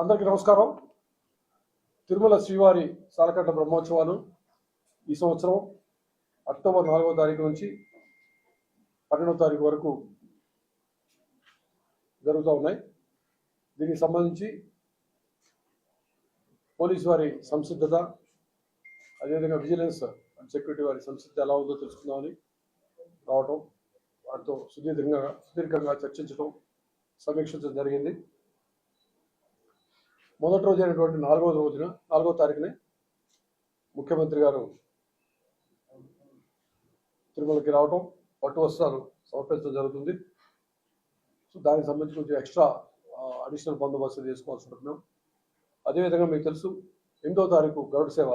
అందరికీ నమస్కారం. తిరుమల శ్రీవారి సాలకట్ట బ్రహ్మోత్సవాలు ఈ సంవత్సరం అక్టోబర్ నాలుగవ తారీఖు నుంచి పన్నెండవ తారీఖు వరకు జరుగుతూ ఉన్నాయి. దీనికి సంబంధించి పోలీస్ వారి సంసిద్ధత అదేవిధంగా విజిలెన్స్ అండ్ సెక్యూరిటీ వారి సంసిద్ధత ఎలా ఉందో తెలుసుకుందామని రావటం వారితో సుదీర్ఘంగా సుదీర్ఘంగా చర్చించడం సమీక్షించడం జరిగింది. మొదటి రోజు అయినటువంటి నాలుగవ రోజున నాలుగవ తారీఖునే ముఖ్యమంత్రి గారు తిరుమలకి రావటం పట్టు వస్త్రాలు సమర్పించడం జరుగుతుంది. సో దానికి సంబంధించి కొంచెం ఎక్స్ట్రా అడిషనల్ బందోబస్తు చేసుకోవాల్సి ఉంటుంది మేము అదేవిధంగా మీకు తెలుసు ఎనిమిదవ తారీఖు గరుడ సేవ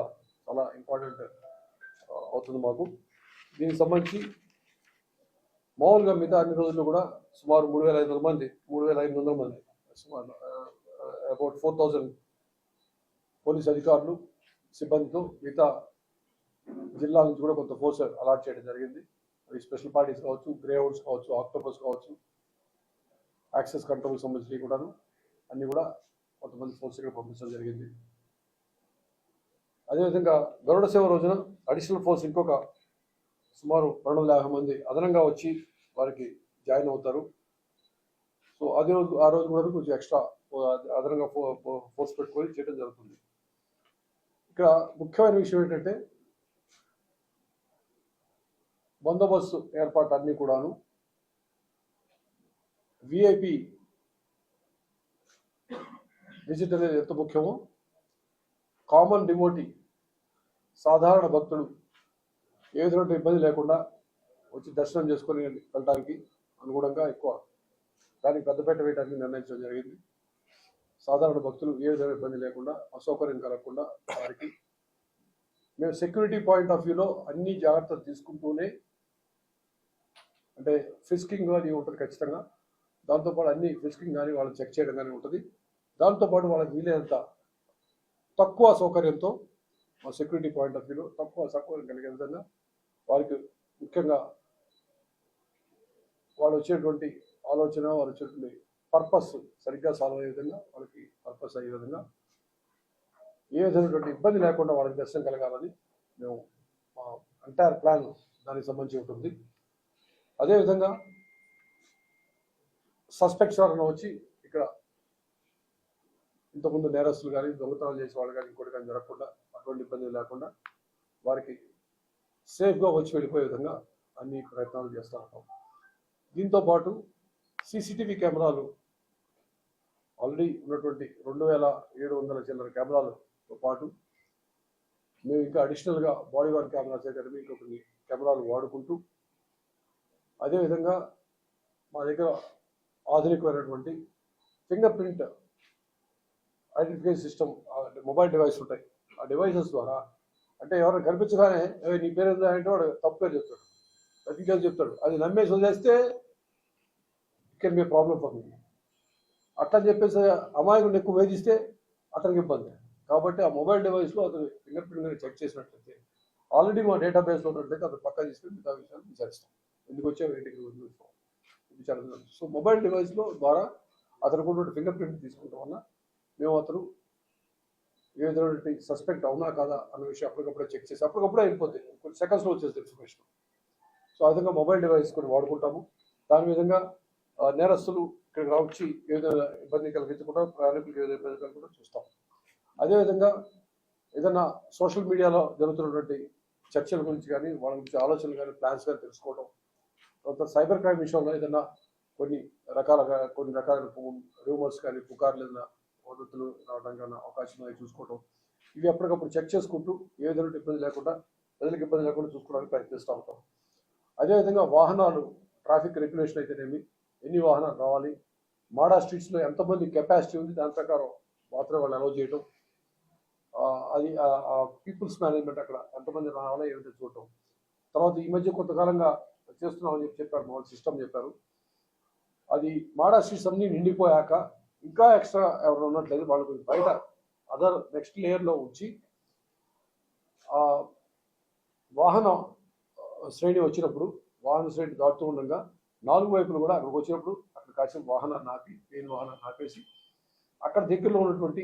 చాలా ఇంపార్టెంట్ అవుతుంది మాకు. దీనికి సంబంధించి మామూలుగా మిగతా అన్ని రోజుల్లో కూడా సుమారు మూడు వేల ఐదు వందల మంది మూడు వేల ఐదు వందల మంది సుమారు అబౌట్ ఫోర్ థౌజండ్ పోలీస్ అధికారులు సిబ్బందితో మిగతా జిల్లా నుంచి కూడా కొంత ఫోర్స్ అలాట్ చేయడం జరిగింది. అవి స్పెషల్ పార్టీస్ కావచ్చు గ్రే హౌన్స్ కావచ్చు ఆక్టోపస్ కావచ్చు యాక్సెస్ కంట్రోల్ సంబంధించి కూడాను అన్నీ కూడా కొంతమంది ఫోర్స్ ఇక్కడ పంపించడం జరిగింది. అదేవిధంగా గరుడ సేవ రోజున అడిషనల్ ఫోర్స్ ఇంకొక సుమారు రెండు వందల యాభై మంది అదనంగా వచ్చి వారికి జాయిన్ అవుతారు. సో అదే రోజు ఆ రోజు కూడా కొంచెం ఎక్స్ట్రా అదనంగా ఫో- ఫోర్స్ పెట్టుకొని చేయడం జరుగుతుంది. ఇక్కడ ముఖ్యమైన విషయం ఏంటంటే బందోబస్తు ఏర్పాటు అన్నీ కూడాను విఐపి విజిట్ అనేది ఎంత ముఖ్యమో కామన్ డివోటీ సాధారణ భక్తుడు ఏ విధమైన ఇబ్బంది లేకుండా వచ్చి దర్శనం చేసుకొని వెళ్ళడానికి అనుగుణంగా ఎక్కువ దానికి పెద్దపేట వేయడానికి నిర్ణయించడం జరిగింది. సాధారణ భక్తులు ఏ విధమైన ఇబ్బంది లేకుండా అసౌకర్యం కలగకుండా వారికి మేము సెక్యూరిటీ పాయింట్ ఆఫ్ వ్యూలో అన్ని జాగ్రత్తలు తీసుకుంటూనే అంటే ఫిస్కింగ్ కానీ ఉంటుంది ఖచ్చితంగా. దాంతోపాటు అన్ని ఫిస్కింగ్ కానీ వాళ్ళు చెక్ చేయడం కానీ ఉంటుంది. దాంతోపాటు వాళ్ళకి వీలైనంత తక్కువ సౌకర్యంతో మా సెక్యూరిటీ పాయింట్ ఆఫ్ వ్యూలో తక్కువ సౌకర్యం కలిగే విధంగా వారికి ముఖ్యంగా వాళ్ళు వచ్చేటువంటి ఆలోచన వాళ్ళు వచ్చేటువంటి పర్పస్ సరిగ్గా సాల్వ్ అయ్యే విధంగా వాళ్ళకి పర్పస్ అయ్యే విధంగా ఏ విధమైనటువంటి ఇబ్బంది లేకుండా వాళ్ళకి దర్శనం కలగాలని మేము మా ఎంటైర్ ప్లాన్ దానికి సంబంధించి ఉంటుంది. అదేవిధంగా సస్పెక్ట్స్ ఎవరైనా వచ్చి ఇక్కడ ఇంతకుముందు నేరస్తులు కానీ దొంగతనాలు చేసే వాళ్ళు కానీ ఇంకోటి కానీ జరగకుండా అటువంటి ఇబ్బంది లేకుండా వారికి సేఫ్గా వచ్చి వెళ్ళిపోయే విధంగా అన్ని ప్రయత్నాలు చేస్తూ ఉంటాం. దీంతో పాటు సీసీటీవీ కెమెరాలు ఆల్రెడీ ఉన్నటువంటి రెండు వేల ఏడు వందల చిల్లర కెమెరాలతో పాటు మేము ఇంకా అడిషనల్గా బాడీ వార్ కెమెరాస్ అకాడమీ ఇంకా కొన్ని కెమెరాలు వాడుకుంటూ అదేవిధంగా మా దగ్గర ఆధునికమైనటువంటి finger print identification system mobile device ఉంటాయి. ఆ డివైసెస్ ద్వారా అంటే ఎవరైనా కనిపించగానే నీ పేరు ఏందా అంటే వాడు తప్పు పేరు చెప్తాడు. డీటెయిల్స్ చెప్తాడు. అది నమ్మేసి వదిలేస్తే can be problem for me అట్లా చెప్పేసి అమాయకుడిని ఎక్కువ వేధిస్తే అతనికి ఇబ్బంది. కాబట్టి ఆ మొబైల్ డివైస్లో అతను ఫింగర్ ప్రింట్ చెక్ చేసినట్లయితే ఆల్రెడీ మా డేటాబేస్లో ఉన్నట్లయితే అతను పక్కా తీసుకుని మిగతా విషయాలు విచారిస్తాం. ఎందుకు వచ్చావు ఏంటికి విచారిస్తాం సో మొబైల్ డివైస్లో ద్వారా అతనికి ఉన్నటువంటి ఫింగర్ ప్రింట్ తీసుకుంటాం వల్ల మేము అతను ఏ విధమైనటువంటి సస్పెక్ట్ అవునా కాదా అన్న విషయం అప్పటికప్పుడే చెక్ చేసి అప్పటికప్పుడే అయిపోతుంది కొన్ని సెకండ్స్లో వచ్చేస్తుంది ఇన్ఫర్మేషన్. సో ఆ విధంగా మొబైల్ డివైస్ కూడా వాడుకుంటాము. దాని విధంగా నేరస్తులు ఇక్కడికి వచ్చి ఏ విధంగా ఇబ్బంది కలిగించకుండా ప్రయాణికులకు ఏ ఇబ్బంది కలగకుండా చూస్తాం. అదేవిధంగా ఏదైనా సోషల్ మీడియాలో జరుగుతున్నటువంటి చర్చల గురించి కానీ వాళ్ళ గురించి ఆలోచనలు కానీ ప్లాన్స్ కానీ తెలుసుకోవడం తర్వాత సైబర్ క్రైమ్ విషయంలో ఏదైనా కొన్ని రకాలుగా కొన్ని రకాల రూమర్స్ కానీ పుకార్లు ఏదైనా పద్ధతులు రావడం కానీ అవకాశం చూసుకోవడం. ఇవి ఎప్పటికప్పుడు చెక్ చేసుకుంటూ ఏ విధంగా ఇబ్బంది లేకుండా ప్రజలకు ఇబ్బంది లేకుండా చూసుకోవడానికి ప్రయత్నిస్తూ ఉంటాం. అదేవిధంగా వాహనాలు ట్రాఫిక్ రెగ్యులేషన్ అయితేనేమి ఎన్ని వాహనాలు రావాలి? మాడా స్ట్రీట్స్లో ఎంతమంది కెపాసిటీ ఉంది? దాని ప్రకారం మాత్రమే వాళ్ళు అలౌ చేయటం. అది పీపుల్స్ మేనేజ్మెంట్ అక్కడ ఎంతమంది రావాలో ఏమిటో చూడటం. తర్వాత ఈ మధ్య కొంతకాలంగా చేస్తున్నామని చెప్పి చెప్పారు మా సిస్టమ్ చెప్పారు. అది మాడా స్ట్రీట్స్ అన్ని నిండిపోయాక ఇంకా ఎక్స్ట్రా ఎవరు ఉన్నట్లయితే వాళ్ళు కొంచెం బయట అదర్ నెక్స్ట్ లేయర్లో ఉంచి వాహన శ్రేణి వచ్చినప్పుడు వాహన శ్రేణి దాటుతూ ఉండగా నాలుగు వైపులు కూడా అక్కడికి వచ్చినప్పుడు అక్కడ కాసిన వాహనాన్ని ఆపి లేని వాహనాన్ని ఆపేసి అక్కడ దగ్గరలో ఉన్నటువంటి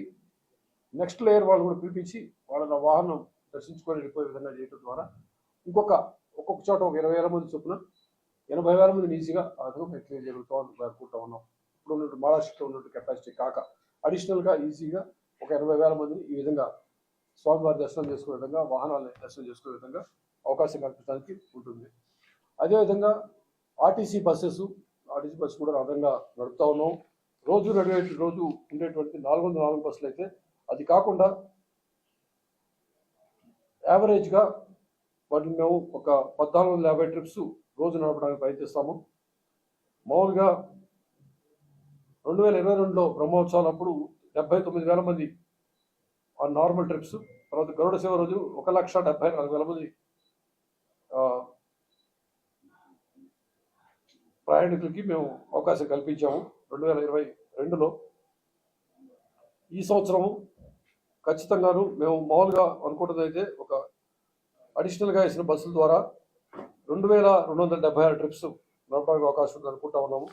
నెక్స్ట్ లేయర్ వాళ్ళు కూడా పిలిపించి వాళ్ళ వాహనం దర్శించుకొని వెళ్ళిపోయే విధంగా చేయడం ద్వారా ఇంకొక ఒక్కొక్క చోట ఒక ఇరవై వేల మంది చొప్పున ఎనభై వేల మందిని ఈజీగా ఆ విధంగా మేము క్లియర్ చేయగలుగుతాం అనుకుంటా ఉన్నాం. ఇప్పుడు ఉన్నట్టు మహారాష్ట్రలో ఉన్నట్టు కెపాసిటీ కాక అడిషనల్గా ఈజీగా ఒక ఎనభై వేల మందిని ఈ విధంగా స్వామివారి దర్శనం చేసుకునే విధంగా వాహనాలను దర్శనం చేసుకునే విధంగా అవకాశం కల్పించడానికి ఉంటుంది. అదేవిధంగా ఆర్టీసీ బస్సెస్ ఆర్టీసీ బస్సు కూడా అదనంగా నడుపుతా ఉన్నాం. రోజు నడివే రోజు ఉండేటువంటి నాలుగు వందల నాలుగు బస్సులు అయితే అది కాకుండా యావరేజ్గా వాటిని మేము ఒక పద్నాలుగు వందల యాభై ట్రిప్స్ రోజు నడపడానికి ప్రయత్నిస్తాము. మామూలుగా రెండు వేల ఇరవై రెండులో బ్రహ్మోత్సవాలు అప్పుడు డెబ్బై తొమ్మిది వేల మంది ఆ నార్మల్ ట్రిప్స్ తర్వాత గరుడ సేవ రోజు ఒక లక్ష డెబ్బై నాలుగు వేల మంది ఆ, ప్రయాణికులకి మేము అవకాశం కల్పించాము. రెండు వేల ఇరవై రెండులో ఈ సంవత్సరము ఖచ్చితంగాను మేము మామూలుగా అనుకుంటున్నదైతే ఒక అడిషనల్గా వేసిన బస్సుల ద్వారా రెండు వేల రెండు వందల డెబ్బై ఆరు ట్రిప్స్ నడపడానికి అవకాశం ఉంది అనుకుంటా ఉన్నాము.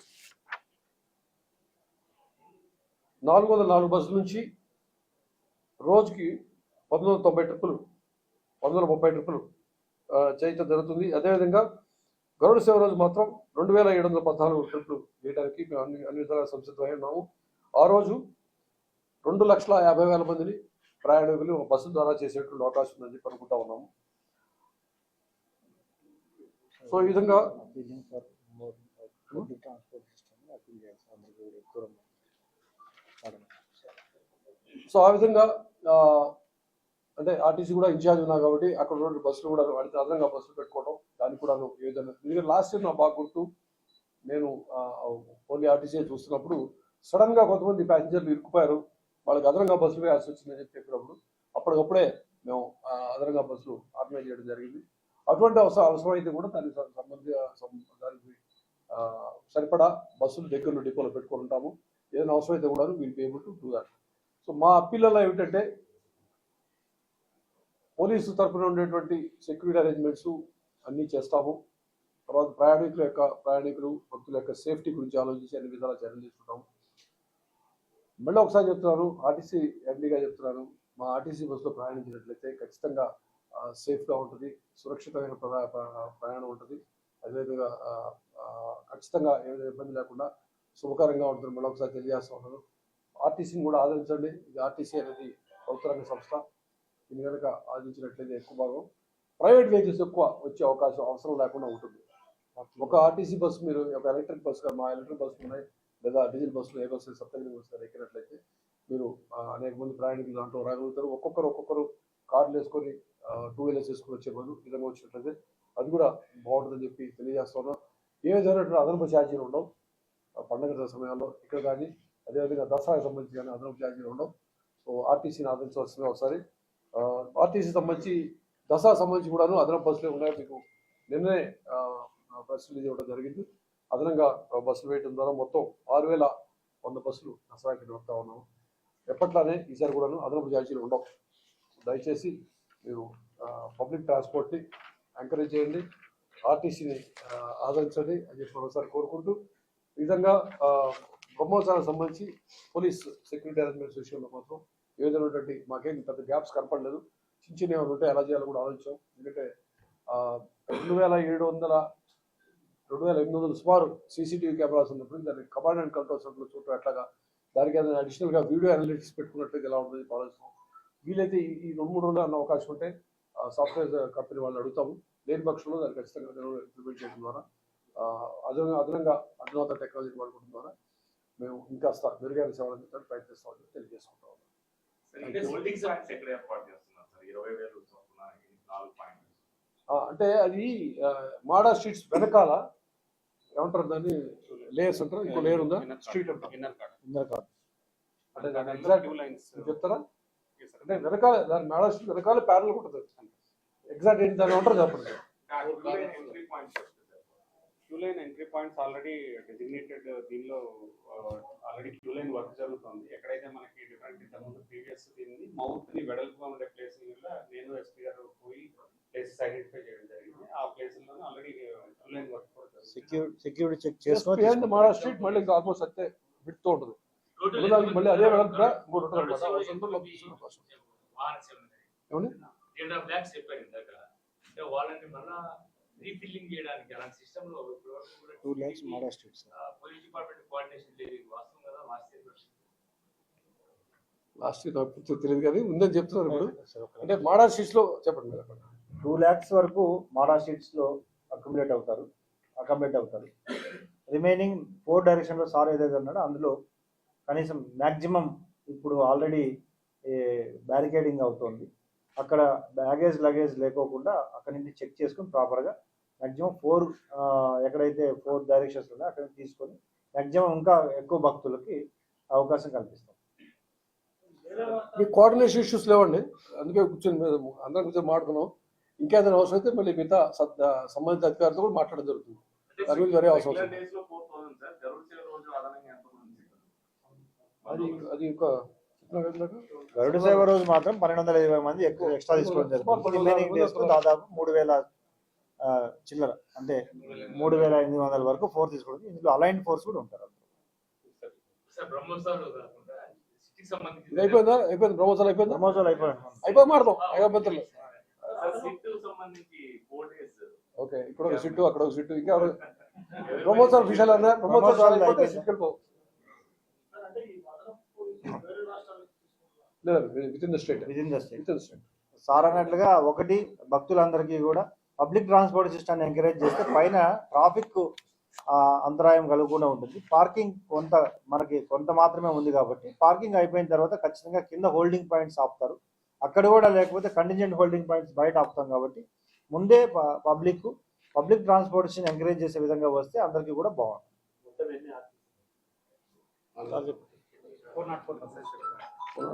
నాలుగు వందల నాలుగు బస్సుల నుంచి రోజుకి పంతొమ్మిది వందల తొంభై ట్రిప్పులు పంతొమ్మిది వందల ముప్పై ట్రిప్పులు చేయటం జరుగుతుంది. అదేవిధంగా గరుడ సేవ రోజు మాత్రం రెండు వేల ఏడు వందల పద్నాలుగు ట్రిప్లు చేయడానికి మేము అన్ని అన్ని విధాలుగా సంసిద్ధమై ఉన్నాము. ఆ రోజు రెండు లక్షల యాభై వేల మందిని ప్రయాణికులు ఒక బస్సు ద్వారా చేసేటువంటి అవకాశం ఉందని చెప్పి అనుకుంటా ఉన్నాము. సో ఈ విధంగా సో ఆ విధంగా అంటే ఆర్టీసీ కూడా ఇన్ఛార్జ్ ఉన్నా కాబట్టి అక్కడ ఉన్న బస్సులు కూడా వాడితే అదనంగా బస్సులు పెట్టుకోవడం దానికి కూడా ఏ విధంగా. ఎందుకంటే లాస్ట్ ఇయర్ నా బాగా గుర్తు నేను ఓన్లీ ఆర్టీసీ చూస్తున్నప్పుడు సడన్గా కొంతమంది ప్యాసింజర్లు ఇరుక్కుపోయారు. వాళ్ళకి అదనంగా బస్సులు వేయాల్సి వచ్చిందని చెప్పి చెప్పినప్పుడు అప్పటికప్పుడే మేము అదనంగా బస్సులు ఆర్గనైజ్ చేయడం జరిగింది. అటువంటి అవసరం అవసరమైతే కూడా దానికి సంబంధ సంబంధి దానికి సరిపడా బస్సులు దగ్గరలో డిపోలో పెట్టుకొని ఉంటాము. ఏదైనా అవసరమైతే కూడా మీరు be able to do that so మా పిల్లల ఏమిటంటే పోలీసు తరఫున ఉండేటువంటి సెక్యూరిటీ అరేంజ్మెంట్స్ అన్నీ చేస్తాము. తర్వాత ప్రయాణికుల యొక్క ప్రయాణికులు భక్తుల యొక్క సేఫ్టీ గురించి ఆలోచించి అన్ని విధాలా చర్యలు తీసుకుంటాము. మళ్ళీ ఒకసారి చెప్తున్నాను ఆర్టీసీ ఎండీగా చెప్తున్నాను మా ఆర్టీసీ బస్సులో ప్రయాణించినట్లయితే ఖచ్చితంగా సేఫ్గా ఉంటుంది సురక్షితమైన ప్ర- ప్రయాణం ఉంటుంది. అదేవిధంగా ఖచ్చితంగా ఏదైనా ఇబ్బంది లేకుండా శుభకరంగా ఉంటుంది. మళ్ళీ ఒకసారి తెలియజేస్తా ఉన్నాను ఆర్టీసీని కూడా ఆదరించండి. ఇది ఆర్టీసీ అనేది ప్రభుత్వ రంగ సంస్థ. దీని కనుక ఆలోచించినట్లయితే ఎక్కువ భాగం ప్రైవేట్ వెహికల్స్ ఎక్కువ వచ్చే అవకాశం అవసరం లేకుండా ఉంటుంది. ఒక ఆర్టీసీ బస్సు మీరు ఒక ఎలక్ట్రిక్ బస్సు మా ఎలక్ట్రిక్ బస్సులు ఉన్నాయి లేదా డీజిల్ బస్సులు ఏ బస్సులు సప్తగిరి బస్సులు ఎక్కినట్లయితే మీరు అనేక మంది ప్రయాణికులు దాంట్లో రాగలుగుతారు. ఒక్కొక్కరు ఒక్కొక్కరు కార్లు వేసుకొని టూ వీలర్స్ వేసుకొని వచ్చే బదులు విధంగా వచ్చినట్లయితే అది కూడా బాగుంటుందని చెప్పి తెలియజేస్తున్నాం ఏ విధమైనటువంటి అదనపు ఛార్జీలు ఉండవు. పండగ సమయాల్లో ఇక్కడ కానీ అదేవిధంగా దసరాకి సంబంధించి కానీ అదనపు ఛార్జీలు ఉండవు. సో ఆర్టీసీని ఆదరించవలసిన ఒకసారి. ఆర్టీసీ సంబంధించి దసరా సంబంధించి కూడాను అదనపు బస్సులు ఉన్నాయి మీకు నిన్నే ప్రెస్ రిలీజ్ ఇవ్వడం జరిగింది. అదనంగా బస్సులు వేయడం ద్వారా మొత్తం ఆరు వేల వంద బస్సులు దసరాకి నడుపుతా ఉన్నాము. ఎప్పట్లానే ఈసారి కూడాను అదనపు ఛార్జీలు ఉండవు. దయచేసి మీరు పబ్లిక్ ట్రాన్స్పోర్ట్ని ఎంకరేజ్ చేయండి ఆర్టీసీని ఆదరించండి అని చెప్పి మరోసారి కోరుకుంటూ ఈ విధంగా బ్రహ్మోత్సవానికి సంబంధించి పోలీస్ సెక్యూరిటీ అరేంజ్మెంట్స్ విషయంలో మాత్రం ఏ విధమైనటువంటి మాకేం పెద్ద గ్యాప్స్ కనపడలేదు. చిన్న చిన్న ఏమైనా ఉంటే ఎలా చేయాలో కూడా ఆలోచించాం. ఎందుకంటే రెండు వేల ఏడు వందల రెండు వేల ఎనిమిది వందల సుమారు సీసీటీవీ కెమెరాస్ ఉన్నప్పుడు దాన్ని కమాండ్ అండ్ కంట్రోల్ సెంటర్లో చూడటం ఎట్లాగా దానికి ఏదైనా అడిషనల్గా వీడియో అనలిటిక్స్ పెట్టుకున్నట్లయితే ఎలా ఉంటుంది ఆలోచిస్తాం. వీలైతే ఈ రెండు మూడు రోజులు అన్న అవకాశం ఉంటే సాఫ్ట్వేర్ కంపెనీ వాళ్ళు అడుగుతాము. లేని పక్షంలో దాన్ని ఖచ్చితంగా ఇంప్లిమెంట్ చేయడం ద్వారా అదనంగా అదనంగా అధునాత టెక్నాలజీ వాడుకోవడం ద్వారా మేము ఇంకాస్త మెరుగైన సేవలు అందించడానికి ప్రయత్నిస్తామని తెలియజేసుకుంటాం అంటే అది ఆ, మాడా స్ట్రీట్స్ వెనకాల ఏమంటారు దాన్ని? లేయర్స్ అంటారు? ఇంకో లేయర్ ఉందా? స్ట్రీట్ అంటారు. Inner card. అంటే దాని ఎగ్జాక్ట్ చెప్తారా? అంటే వెనకాల దాని మాడా స్ట్రీట్ వెనకాల ప్యారల్ ఉంటుంది ఎగ్జాక్ట్ ఏంటి దాని ఏమంటారు చెప్పండి? Queue line entry points already designated దీనిలో ఆల్రెడీ క్యూ లైన్ వర్క్ జరుగుతుంది. ఎక్కడైతే మనకి డిఫరెంట్ ఇంతకుముందు ప్రీవియస్ దీన్ని మౌత్ని వెడల్పుగా ఉండే ప్లేస్ నేను ఎస్పీ గారు పోయి ప్లేసెస్ ఐడెంటిఫై చేయడం జరిగింది. ఆ ప్లేసుల్లో ఆల్రెడీ క్యూ లైన్ వర్క్ కూడా జరుగుతుంది. సెక్యూరిటీ సెక్యూరిటీ చెక్ చేసుకొని మాడా స్ట్రీట్ మళ్ళీ ఇంకా ఆల్మోస్ట్ అంతే విడుతూ ఉంటుంది. మళ్ళీ అదే వెడల్పుగా మూడు ఉంటుంది చెప్పారు ఇందాక. వాళ్ళని మళ్ళా రీఫిల్లింగ్ చేయడానికి అలాంటి సిస్టమ్లో two lakhs sir police department coordination లేదు వాస్తవం కదా? వాస్తవం లాస్ట్ నాకు పూర్తిగా తెలియదు కానీ ఉందని చెప్తున్నారు ఇప్పుడు. అంటే మాడా స్ట్రీట్స్లో చెప్పండి మీరు టూ ల్యాక్స్ వరకు మాడా షీట్స్లో అక్యుములేట్ అవుతారు. అకామిడేట్ అవుతారు. రిమైనింగ్ ఫోర్ డైరెక్షన్లో సార్ ఏదైతే ఉన్నాడో అందులో కనీసం మ్యాక్సిమం ఇప్పుడు ఆల్రెడీ బ్యారికేడింగ్ అవుతోంది. అక్కడ బ్యాగేజ్ లగేజ్ లేకోకుండా అక్కడ నుంచి చెక్ చేసుకుని ప్రాపర్గా మ్యాక్సిమం ఫోర్ ఎక్కడైతే ఫోర్ డైరెక్షన్స్ ఉన్నాయో అక్కడ నుంచి తీసుకొని మ్యాక్సిమం ఇంకా ఎక్కువ భక్తులకి అవకాశం కల్పిస్తాం. మీ కోఆర్డినేషన్ ఇష్యూస్ లేవండి. అందుకే కూర్చొని అందరం కూర్చొని మాట్లాడుకున్నాం. ఇంకేదైనా అవసరం అయితే మళ్ళీ మిగతా సంబంధిత అధికారులతో కూడా మాట్లాడడం జరుగుతుంది. వేరే అవసరం అది అది ఒక? గరుడ సేవ రోజు మాత్రం పన్నెండు వందల ఇరవై మంది ఎక్కువ ఎక్స్ట్రా తీసుకోవడం జరుగుతుంది. రిమైనింగ్ డేస్లో దాదాపు మూడు వేల చిల్లర. అంటే మూడు వేల ఎనిమిది వందల వరకు ఫోర్ తీసుకోవడం ఇందులో అలైన్ ఫోర్స్ కూడా ఉంటారు అయిపోయిందా? అయిపోయింది. బ్రహ్మోత్సవాలు అయిపోయిందా? బ్రహ్మోత్సవాలు అయిపోయాయి. అయిపోయి మాడదాం ఓకే ఇక్కడ ఒక సిట్టు అక్కడ ఒక సిట్టు ఇంకా బ్రహ్మోత్సవాలు విషయాలు అన్నా బ్రహ్మోత్సవాలు అయిపోతే అయిపోయింది. Within the state within the state within state sir అన్నట్లుగా ఒకటి భక్తులందరికీ కూడా పబ్లిక్ ట్రాన్స్పోర్ట్ సిస్టమ్ ఎంకరేజ్ చేస్తే పైన ట్రాఫిక్ అంతరాయం కలగకుండా ఉంటుంది. పార్కింగ్ కొంత మనకి కొంత మాత్రమే ఉంది కాబట్టి పార్కింగ్ అయిపోయిన తర్వాత ఖచ్చితంగా కింద హోల్డింగ్ పాయింట్స్ ఆపుతారు. అక్కడ కూడా లేకపోతే కంటింజెంట్ హోల్డింగ్ పాయింట్స్ బయట ఆపుతాం కాబట్టి ముందే పబ్లిక్ పబ్లిక్ ట్రాన్స్పోర్టేషన్ ఎంకరేజ్ చేసే విధంగా వస్తే అందరికీ కూడా బాగుంటుంది.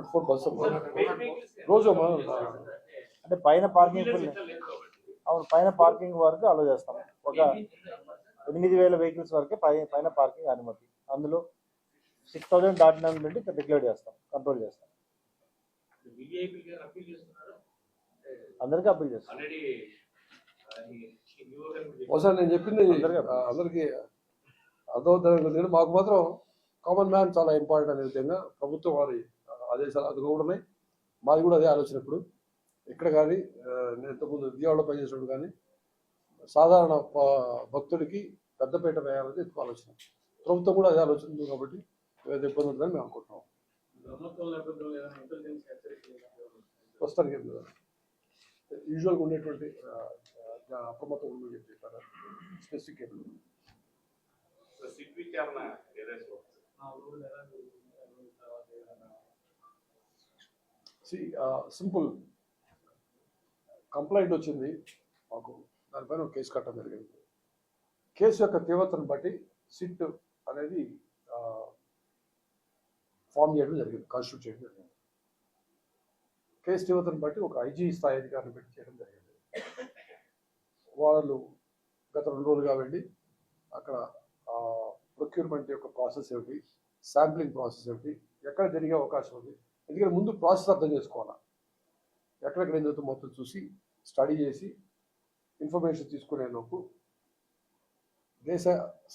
ఫోర్ బస్సు రోజు అంటే పైన పార్కింగ్ అవును పైన పార్కింగ్ వరకు అలో చేస్తాం ఒక ఎనిమిది వేల వెహికల్స్ వరకే పైన పార్కింగ్ అనుమతి అందులో సిక్స్ థౌజండ్ దాటిన నుండి డిక్లేర్ చేస్తాం కంట్రోల్ చేస్తాం అప్పీల్ అందరికీ అప్పీల్ చేస్తాం ఒకసారి నేను చెప్పింది అందరికీ ఆ, అందరికీ అర్థమవుతుంది మాకు మాత్రం కామన్ మ్యాన్ చాలా ఇంపార్టెంట్ అనే విధంగా ప్రభుత్వం వారి ఆదేశాలు అది కూడా ఉన్నాయి మాది కూడా అదే ఆలోచన ఇప్పుడు. ఇక్కడ కానీ నేను ఇంతకుముందు విజయవాడలో పనిచేసినప్పుడు కానీ సాధారణ భక్తుడికి పెద్దపీట వేయాలని ఎక్కువ ఆలోచన. ప్రభుత్వం కూడా అదే ఆలోచన ఉంది కాబట్టి ఏదైతే ఇబ్బంది ఉంటుందని మేము అనుకుంటున్నాం. ప్రస్తుతానికి ఏం లేదు యూజువల్గా ఉండేటువంటి అప్రమత్తం ఉండని చెప్పి చెప్పారు. స్పెసిఫిక్ ఏం లేదు సిట్ విచారణ ఏదైతే సింపుల్ కంప్లైంట్ వచ్చింది. మాకు దానిపైన కేసు కట్టడం జరిగింది. కేసు యొక్క తీవ్రతను బట్టి సిట్ అనేది ఫామ్ చేయడం జరిగింది కాన్స్టిట్యూట్ చేయడం జరిగింది. కేసు తీవ్రతను బట్టి ఒక ఐజీ స్థాయి అధికారిని పెట్టి చేయడం జరిగింది. వాళ్ళు గత రెండు రోజులుగా వెళ్ళి అక్కడ ప్రొక్యూర్మెంట్ యొక్క ప్రాసెస్ ఏమిటి శాంప్లింగ్ ప్రాసెస్ ఏమిటి ఎక్కడ జరిగే అవకాశం ఉంది ఎందుకంటే ముందు ప్రాసెస్ అర్థం చేసుకోవాలా? ఎక్కడెక్కడ ఏం జరుగుతుందో మొత్తం చూసి స్టడీ చేసి ఇన్ఫర్మేషన్ తీసుకునే లోపు దేశ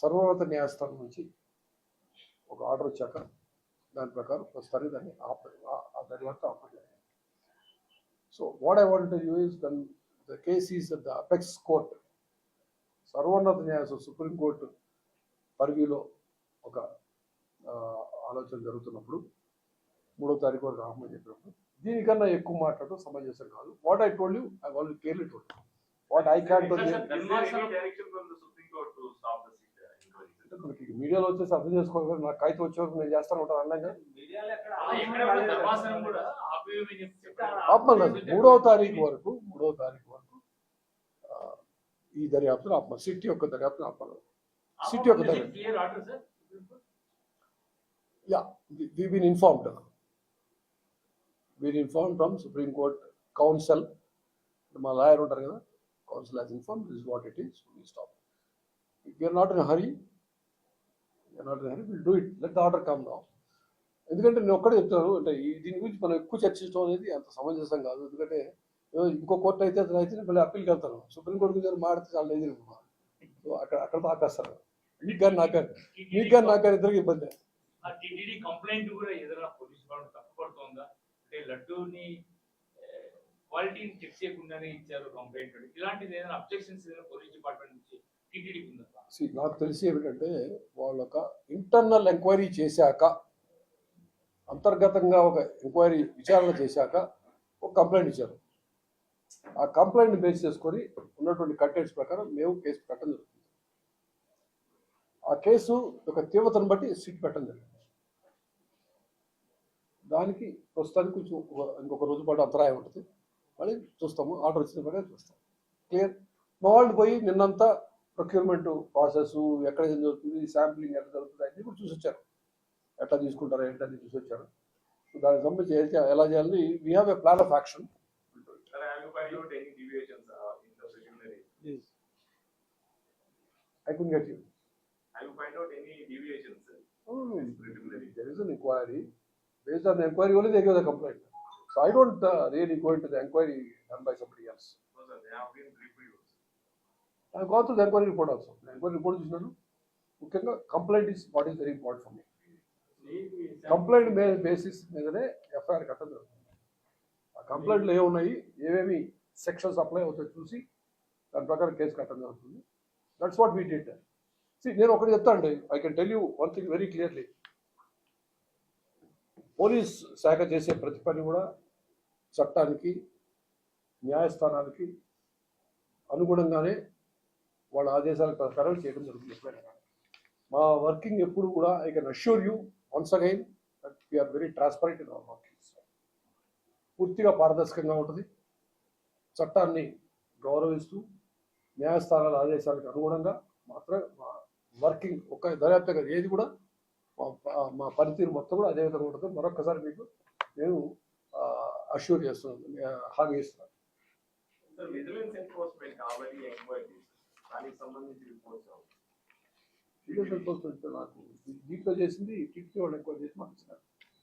సర్వోన్నత న్యాయస్థానం నుంచి ఒక ఆర్డర్ వచ్చాక దాని ప్రకారం ప్రస్తుతానికి దాన్ని ఆప ఆ- దర్యాప్తు ఆపలేదు so what I want you is then the case is the apex court సర్వోన్నత న్యాయస్థానం సుప్రీంకోర్టు పరిధిలో ఒక ఆలోచన జరుగుతున్నప్పుడు మూడో తారీఖు వరకు ఆహ్మని చెప్పినప్పుడు దీనికన్నా ఎక్కువ మాట్లాడటం సమంజసం కాదు. What I told you I already clearly told what I can మనకి మీడియాలో వచ్చేసి అర్థం చేసుకోవాలి? నాకు కాగితం వచ్చే వరకు నేను చేస్తాను ఉంటాను అన్నాగా. ఆపమన్నది మూడవ తారీఖు వరకు మూడవ తారీఖు వరకు ఈ దర్యాప్తును ఆపమని సిటీ యొక్క దర్యాప్తును ఆపమన్నది సిటీ యొక్క దర్యాప్తు yeah we been informed been inform from supreme court counsel మా లాయర్ ఉంటారు కదా counsel has inform this what it is we stop you're not in hurry you're not in hurry will do it let the order come now ఎందుకంటే నేను ఒక్కడే చెప్తాను అంటే ఈ దీని గురించి మనం ఎక్కువ చర్చించడం అనేది అంత సమంజసం కాదు. ఎందుకంటే ఇంకో కోర్టు అయితే అతను అయితే మళ్ళీ అప్పీల్కి వెళ్తాను సుప్రీం కోర్టు గురించి మాడితే చాలా లేదు సో అక్కడ అక్కడ తాకేస్తారు మీకు కానీ నాకు మీకు కానీ నాకు ఇద్దరికి ఇబ్బంది. కంప్లైంట్ కూడా ఏదైనా పోలీస్ వాళ్ళు తప్పుపడుతోందా అంటే లడ్డూని క్వాలిటీని చెక్ చేయకుండానే ఇచ్చారు కంప్లైంట్ ఇలాంటిది ఏదైనా అబ్జెక్షన్స్ ఏదైనా పోలీస్ డిపార్ట్మెంట్ నుంచి టీటీడీకి ఉందా? నాకు తెలిసి ఏమిటంటే వాళ్ళ ఒక ఇంటర్నల్ ఎంక్వైరీ చేశాక అంతర్గతంగా ఒక ఎంక్వైరీ విచారణ చేశాక ఒక కంప్లైంట్ ఇచ్చారు. ఆ కంప్లైంట్ బేస్ చేసుకొని ఉన్నటువంటి కంటెంట్స్ ప్రకారం మేము కేసు పెట్టడం జరుగుతుంది. ఆ కేసు యొక్క తీవ్రతను బట్టి సిట్ పెట్టడం జరిగింది దానికి ప్రస్తుతానికి కొంచెం ఒక- ఇంకొక రోజు పాటు అంతరాయం ఉంటుంది. మళ్ళీ చూస్తాము. ఆర్డర్ వచ్చిన ప్రకారం చూస్తాం క్లియర్? మా వాళ్ళు పోయి నిన్నంతా ప్రొక్యూర్మెంట్ ప్రాసెస్ ఎక్కడ ఏం జరుగుతుంది శాంప్లింగ్ ఎట్లా జరుగుతుంది అన్ని కూడా చూసి వచ్చారు ఎట్లా తీసుకుంటారో ఏంటని చూసి వచ్చారు దానికి సంబంధించి ఏ- ఎలా చేయాలని we have a plan of action? I can get you found out any deviations. Sir, in enquiry based on enquiry only they give the complaint so I don't really go into the enquiry done by somebody else No, sir, they have been reviewed. I go to the enquiry report also enquiry report చూసినాను ముఖ్యంగా complaint is what is very important for me complaint basis మీదనే FIR కట్టడం జరుగుతుంది. ఆ కంప్లైంట్లు ఏ ఉన్నాయి ఏమేమి sections apply అవుతాయో చూసి దాని ప్రకారం కేసు కట్టడం జరుగుతుంది. That's what we did see నేను ఒకటి చెప్తాను అండి I can tell you one thing very clearly police శాఖ చేసే ప్రతి పని కూడా చట్టానికి న్యాయస్థానానికి అనుగుణంగానే వాళ్ళ ఆదేశాల ప్రకారం చేయడం జరుగుతుంది కానీ. మా వర్కింగ్ ఎప్పుడు కూడా I can assure you once again that we're very transparent in our working పూర్తిగా పారదర్శకంగా ఉంటుంది చట్టాన్ని గౌరవిస్తూ న్యాయస్థానాల ఆదేశాలకు అనుగుణంగా మాత్రం వర్కింగ్ ఒక దర్యాప్తుగా ఏది కూడా మా- పనితీరు మొత్తం కూడా అదే విధంగా ఉంటుంది. మరొకసారి మీకు నేను అష్యూర్ చేస్తున్నాను హామీ ఇస్తున్నాను. సీరియస్ ఎన్ఫోర్స్మెంట్ నాకు దీంట్లో చేసింది టిక్కి వాళ్ళు ఎక్కువ చేసి మాకు ఇచ్చినారు.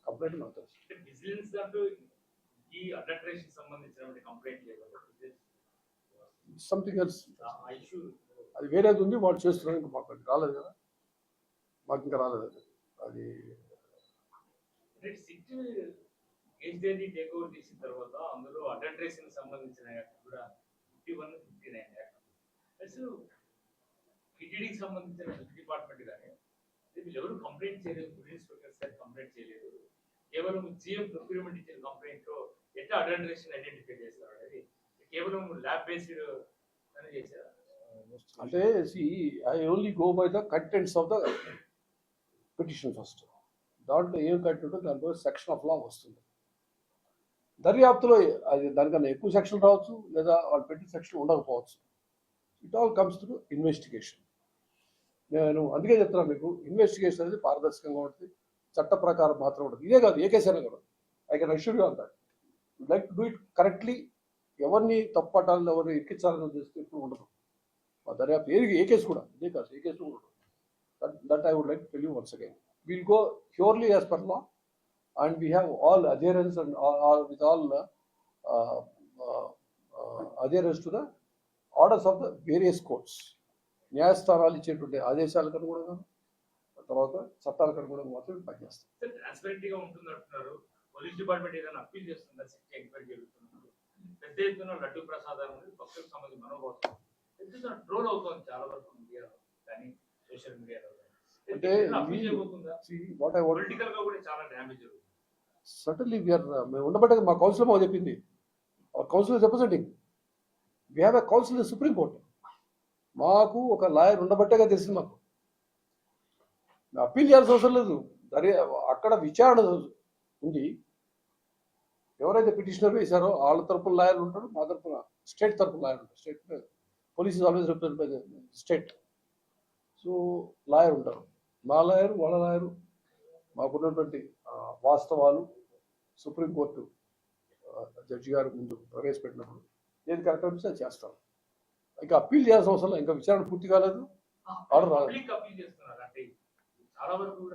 కంప్లైంట్ విజిలెన్స్ లేదు సంథింగ్ ఎల్స్ అది వేరేది ఉంది వాళ్ళు చేస్తున్నారు ఇంకా మాకు రాలేదు కదా. మాకు ఇంకా రాలేదు అది అది సిట్ కేసీఆర్ని టేక్ ఓవర్ చేసిన తర్వాత అందులో అడల్టరేషన్ సంబంధించిన యాక్ట్ కూడా fifty one fifty nine act అసలు టీటీడీకి సంబంధించిన డిపార్ట్మెంట్ కానీ వీళ్ళు ఎవరు కంప్లైంట్ చేయలేదు సార్ కంప్లైంట్ చేయలేదు. కేవలం జిఎం ప్రొక్యూర్మెంట్ ఇచ్చిన కంప్లైంట్లో ఎట్లా అడల్టరేషన్ ఐడెంటిఫై చేస్తారు అనేది కేవలం ల్యాబ్ బేస్డ్ అని చేశారు. అంటే see I only go by the contents of the petition first దాంట్లో ఏం కంటెంట్ దాంట్లో సెక్షన్ ఆఫ్ లా వస్తుంది. దర్యాప్తులో అది దానికన్నా ఎక్కువ సెక్షన్ రావచ్చు లేదా వాళ్ళు పెట్టిన సెక్షన్ ఉండకపోవచ్చు. It all comes to investigation నేను అందుకే చెప్తున్నాను మీకు ఇన్వెస్టిగేషన్ అనేది పారదర్శకంగా ఉంటుంది చట్ట ప్రకారం మాత్రం ఉంటుంది. ఇదే కాదు ఏ కేసు అయినా కూడా I can assure you on like to do it correctly ఎవరిని తప్పటాలని ఎవరిని ఎక్కించాలని చేస్తే ఎప్పుడు ఉండదు. మా దర్యాప్తు ఏ ఏ కేసు కూడా ఇదే కాదు ఏ కేసు కూడా ఉండదు. That I would like tell you once again will go purely as per law and we have all adherence and with all adherence to the orders of the various courts న్యాయస్థానాలు ఇచ్చేటువంటి ఆదేశాలకు అనుగుణంగా తర్వాత చట్టాలకు అనుగుణంగా మాత్రం పనిచేస్తాం సార్ ట్రాన్స్పరెంట్ ఉంటుంది అంటున్నారు. పోలీస్ డిపార్ట్మెంట్ ఏదైనా అప్పీల్ చేస్తుందా సిట్ ఎంక్వైరీ జరుగుతున్నప్పుడు? పెద్ద ఎత్తున లడ్డు ప్రసాదం అనేది భక్తులకు సంబంధించి మనోభావం. పెద్ద ఎత్తున ట్రోల్ అవుతుంది చాలా వరకు మీడియాలో కానీ సోషల్ మీడియాలో అంటే వాట్ ఐ వాంట్ వీఆర్ మేము ఉండబట్టే మా కౌన్సిల్ మాకు చెప్పింది. Counsel is representing we have a counsel in supreme court మాకు ఒక లాయర్ ఉండబట్టేగా తెలిసింది మాకు. అప్పీల్ చేయాల్సిన అవసరం లేదు. అక్కడ విచారణ ఉంది. ఎవరైతే పిటిషనర్ వేశారో వాళ్ళ తరపున లాయర్ ఉంటారు మా తరపున స్టేట్ తరపున లాయర్ ఉంటారు. State police always represent by state so lawyer ఉంటారు. మా లాయర్ వాళ్ళ లాయరు మాకున్నటువంటి వాస్తవాలు సుప్రీంకోర్టు జడ్జి గారు ముందు ప్రవేశపెట్టినప్పుడు ఏది కరెక్ట్ అనిపిస్తే అది చేస్తాం ఇంకా అప్పీల్ చేయాల్సిన అవసరం లేదు. ఇంకా విచారణ పూర్తి కాలేదు. ఆర్డర్ రాలేదు.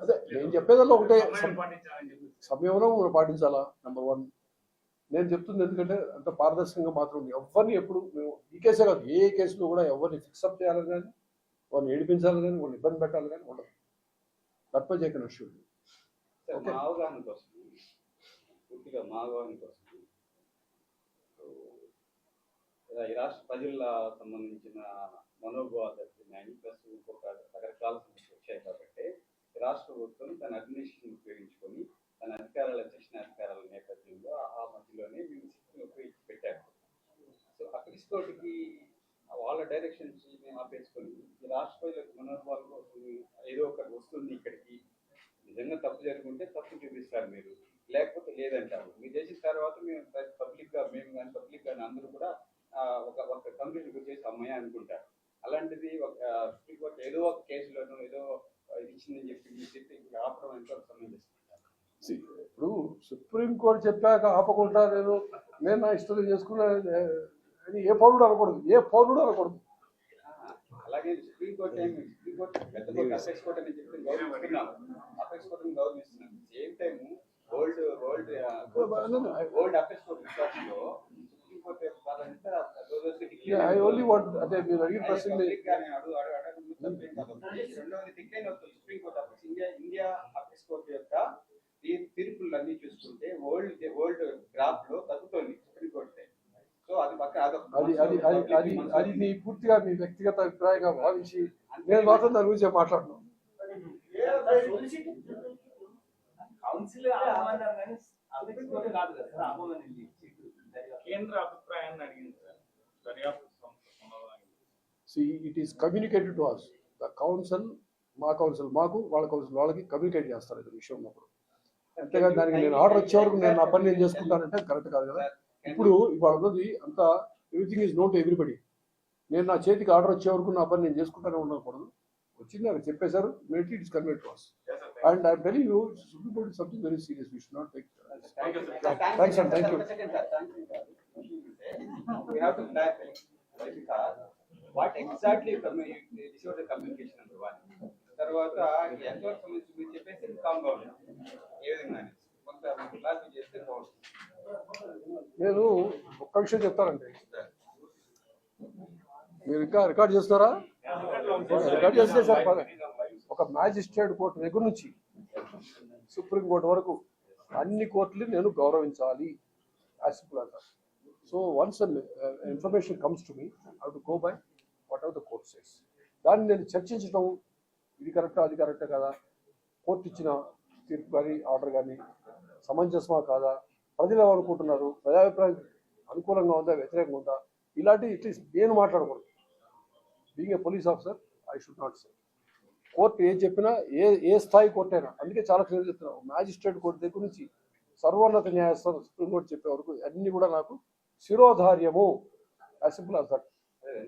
అదే నేను చెప్పేదల్లా ఒకటే. సమయం పాటించాలని చెప్పి సంయమనం మనం పాటించాలా? నెంబర్ వన్ నేను చెప్తుంది ఎందుకంటే అంత పారదర్శకంగా మాత్రం ఎవరిని ఎప్పుడు మేము ఈ కేసే కాదు ఏ కేసులో కూడా ఎవరిని ఫిక్సప్ చేయాలని కానీ వాళ్ళని ఏడిపించాలని కానీ వాళ్ళని ఇబ్బంది పెట్టాలని కానీ ఉండదు. షూర్ సార్ మా అవగాహన కోసం పూర్తిగా మా అవగాహన కోసం ఈ రాష్ట్ర ప్రజల సంబంధించిన మనోభావాలు కానీ ప్లస్ ఇంకొక రకరకాల సమస్యలు వచ్చాయి కాబట్టి రాష్ట్ర ప్రభుత్వం తన అడ్మినిస్ట్రేషన్ ఉపయోగించుకొని తన అధికారాల శిక్షణ అధికారాల నేపథ్యంలో ఆ మధ్యలోనే మేము శక్తిని ఉపయోగించి పెట్టాము. సో అక్కడి తోటికి వాళ్ళ డైరెక్షన్స్ మేము ఆపేసుకొని ఈ రాష్ట్ర ప్రజలకు మనోభావాల కోసం ఏదో ఒకటి వస్తుంది ఇక్కడికి నిజంగా తప్పు జరుగుంటే తప్పు చూపిస్తారు మీరు లేకపోతే లేదంటారు మీరు చేసిన తర్వాత మేము పబ్లిక్గా మేము కానీ పబ్లిక్ కానీ అందరూ కూడా ఆ, ఒక ఒక కంప్లీట్ చేసి అమ్మాయి అనుకుంటారు అలాంటిది ఒక ఆ, సుప్రీం కోర్టు ఏదో ఒక కేసులోనో ఏదో ఇది ఇచ్చిందని చెప్పి మీరు చెప్పి ఇంకా ఆపడం ఎంతో సమంజసం See, ఇప్పుడు సుప్రీంకోర్టు చెప్పాక ఆపకుండా నేను నేను నా ఇష్టం చేసుకున్నా అని ఏ పౌరుడు అనకూడదు ఏ పౌరుడు అనకూడదు అలాగే సుప్రీం కోర్టు ఏమి సుప్రీం కోర్టు పెద్ద కోర్టు అపెక్స్ కోర్టు అని చెప్పి గౌరవిస్తున్నాం అపెక్స్ కోర్టుని గౌరవిస్తున్నాం same time old old old apex court రోజు ఐ ఓన్లీ వాంట్ అదే మీరు అడిగిన ప్రశ్న రెండవది డిక్లైన్ అవుతుంది supreme court apex India India apex court యొక్క తీ- తీర్పులన్నీ చూసుకుంటే వరల్డ్ వరల్డ్ గ్రాఫ్లో తగ్గుతుంది సుప్రీం కోర్టు సో అది పక్క అది అది అది అది అది మీ పూర్తిగా మీ వ్యక్తిగత అభిప్రాయంగా భావించి నేను మాత్రం దాని గురించి మాట్లాడుతున్నాను కౌన్సిల్ కేంద్ర అభిప్రాయాన్ని అడిగింది సార్ దర్యాప్తు see it is communicated to us the counsel మా కౌన్సిల్ మాకు వాళ్ళ కౌన్సిల్ వాళ్ళకి కమ్యూనికేట్ చేస్తారు ఇది విషయం ఉన్నప్పుడు. అంతేగా దానికి నేను ఆర్డర్ వచ్చే వరకు నేను నా పని నేను చేసుకుంటానంటే కరెక్ట్ కాదు కదా. ఇప్పుడు ఇవాళ ఉన్నది అంతా ఎవ్రీథింగ్ ఈజ్ నోట్ ఎవ్రీబడి నేను నా చేతికి ఆర్డర్ వచ్చే వరకు నా పని నేను చేసుకుంటానే ఉండకూడదు. వచ్చింది నాకు చెప్పేశారు. Mate it is convert to us and I'm telling you supreme court something very serious we should not take have to clarify, because what exactly commu- this was the communication number? One. తర్వాత ఎంతవరకు సంబంధించి మీరు చెప్పేసి ఉన్నాం ఏ విధంగా. కొంత clarify చేస్తే బాగుంటుంది. నేను ఒక్క విషయం చెప్తానండి. మీరు ఇంకా రికార్డ్ చేస్తారా రికార్డ్ చేస్తే సార్. ఒక మ్యాజిస్ట్రేట్ కోర్టు దగ్గర నుంచి సుప్రీం కోర్టు వరకు అన్ని కోర్టులు నేను గౌరవించాలి. That. So once information comes to me I to go by whatever the court says దాన్ని నేను చర్చించడం ఇది కరెక్టా అది కరెక్టా కదా? కోర్టు ఇచ్చిన తీర్పు కానీ ఆర్డర్ కానీ సమంజసమా కాదా? ప్రజలు ఏమనుకుంటున్నారు? ప్రజాభిప్రాయం అనుకూలంగా ఉందా వ్యతిరేకంగా ఉందా? ఇలాంటి ఇట్లీస్ట్ నేను మాట్లాడకూడదు. Being a police officer I should not say court ఏం చెప్పినా ఏ ఏ స్థాయి కోర్టు అయినా అందుకే చాలా క్లియర్ చెప్తున్నాను మ్యాజిస్ట్రేట్ కోర్టు దగ్గర నుంచి సర్వోన్నత న్యాయస్థానం సుప్రీంకోర్టు చెప్పే వరకు అన్ని కూడా నాకు శిరోధార్యము. As simple as that